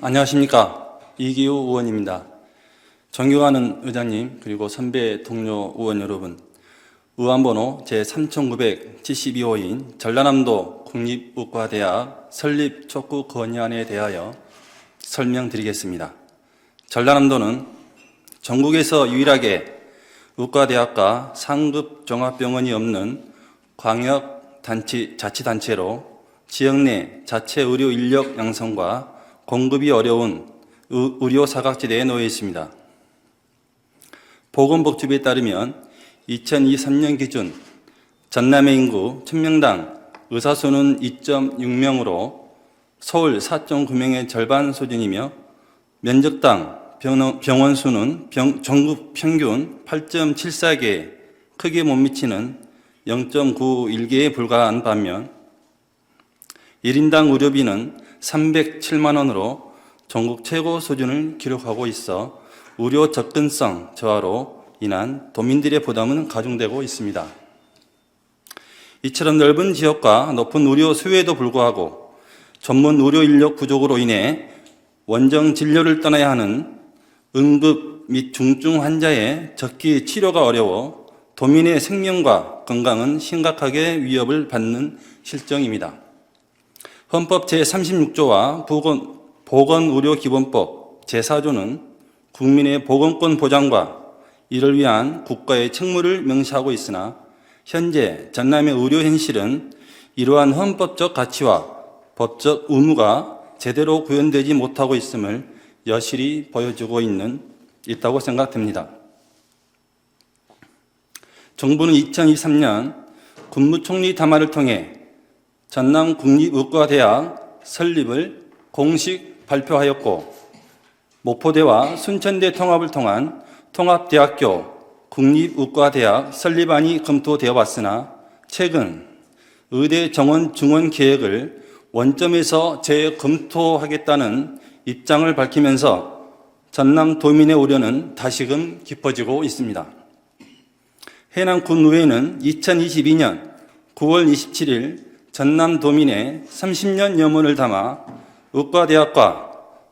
안녕하십니까. 이기우 의원입니다. 존경하는 의장님, 그리고 선배 동료 의원 여러분, 의원번호 제3972호인 전라남도 국립의과대학 설립 촉구 건의안에 대하여 설명드리겠습니다. 전라남도는 전국에서 유일하게 의과대학과 상급 종합병원이 없는 광역 단체 자치단체로 지역 내 자체 의료 인력 양성과 공급이 어려운 의- 의료 사각지대에 놓여 있습니다. 보건복지부에 따르면 2023년 기준 전남의 인구 1000명당 의사 수는 2.6명으로 서울 4.9명의 절반 수준이며 면적당 병원- 수는 병- 전국 평균 8.74개 크게 못 미치는 0.91개에 불과한 반면 1인당 의료비는 307만 원으로 전국 최고 수준을 기록하고 있어 의료 접근성 저하로 인한 도민들의 부담은 가중되고 있습니다. 이처럼 넓은 지역과 높은 의료 수요에도 불구하고 전문 의료 인력 부족으로 인해 원정 진료를 떠나야 하는 응급 및 중증 환자의 적기 치료가 어려워 도민의 생명과 건강은 심각하게 위협을 받는 실정입니다. 헌법 제36조와 보건, 보건의료기본법 제4조는 국민의 보건권 보장과 이를 위한 국가의 책무를 명시하고 있으나 현재 전남의 의료 현실은 이러한 헌법적 가치와 법적 의무가 제대로 구현되지 못하고 있음을 여실히 보여주고 있는 있다고 생각됩니다. 정부는 2023년 국무총리 담화를 통해 전남 국립의과대학 설립을 공식 발표하였고 목포대와 순천대 통합을 통한 통합대학교 국립의과대학 설립안이 검토되어 왔으나 최근 의대 정원 중원 계획을 원점에서 재검토하겠다는 입장을 밝히면서 전남 도민의 우려는 다시금 깊어지고 있습니다. 해남군의회는 2022년 9월 27일 전남 도민의 30년 염원을 담아 의과대학과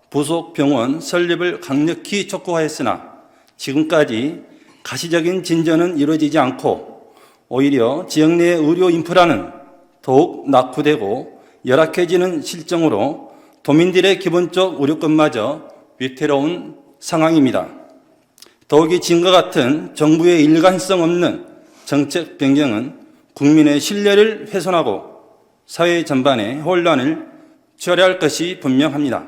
부속 병원 설립을 강력히 촉구하였으나 지금까지 가시적인 진전은 이루어지지 않고 오히려 지역 내 의료 인프라는 더욱 낙후되고 열악해지는 실정으로 도민들의 기본적 의료권마저 위태로운 상황입니다. 더욱이 지금과 같은 정부의 일관성 없는 정책 변경은 국민의 신뢰를 훼손하고 사회 전반에 혼란을 초래할 것이 분명합니다.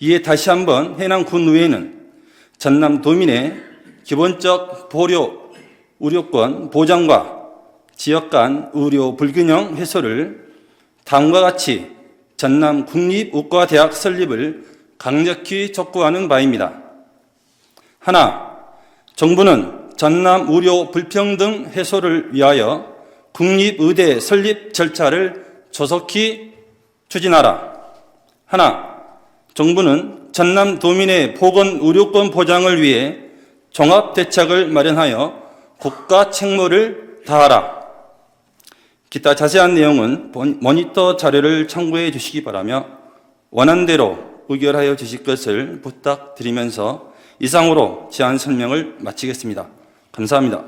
이에 다시 한번 해남군 의회는 전남 도민의 기본적 보료 의료권 보장과 지역 간 의료 불균형 해소를 다음과 같이 전남 국립의과대학 설립을 강력히 촉구하는 바입니다. 하나, 정부는 전남 의료 불평등 해소를 위하여 국립의대 설립 절차를 조속히 추진하라. 하나, 정부는 전남 도민의 보건 의료권 보장을 위해 종합 대책을 마련하여 국가 책무를 다하라. 기타 자세한 내용은 본- 모니터 자료를 참고해 주시기 바라며 원안대로 의결하여 주실 것을 부탁드리면서 이상으로 제안 설명을 마치겠습니다. 감사합니다.